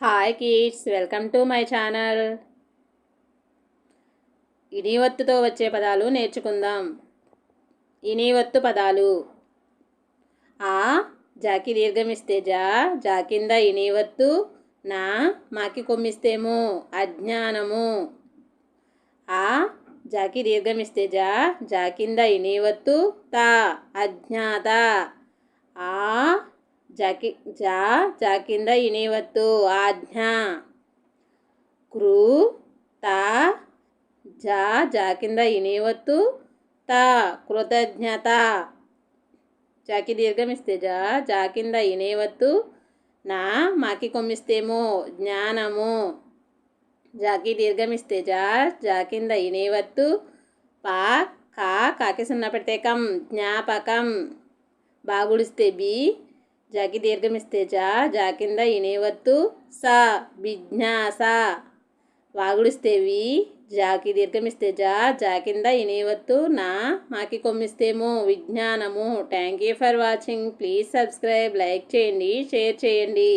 Hi kids welcome to my channel ఇనివత్తుతో వచ్చే పదాలు నేర్చుకుందాం. ఇనివత్తు పదాలు. ఆ జాకి దీర్ఘమిస్తే జా జా కింద ఇనివత్తు నా మాకి కొమ్మిస్తేమో అజ్ఞానము. ఆ జాకి దీర్ఘమిస్తే జా జా కింద ఇనివత్తు తా అజ్ఞాత. ఆ జాకి జా జాకింద ఇనివత్తు ఆజ్ఞ. కృ తా జా జాకింద ఇనివత్తు తా కృతజ్ఞత. జాకి దీర్ఘమిస్తే జా జాకింద ఇనేవత్తు నా మాకి కొమ్మిస్తేమో జ్ఞానము. జాకి దీర్ఘమిస్తే జా జాకింద ఇనేవత్తు పా కా కాకి సున్న పెడితే కం జ్ఞాపకం. బాగుడిస్తే బి జాకి దీర్ఘమిస్తే జా జాకింద ఇనేవత్తు స విజ్ఞాస వాగుడిస్తే వి జాకి దీర్ఘమిస్తే జా జా కింద ఇనేవత్తు నా మాకి కొమ్మిస్తేమో విజ్ఞానము. Thank you for watching please subscribe like చేయండి షేర్ చేయండి.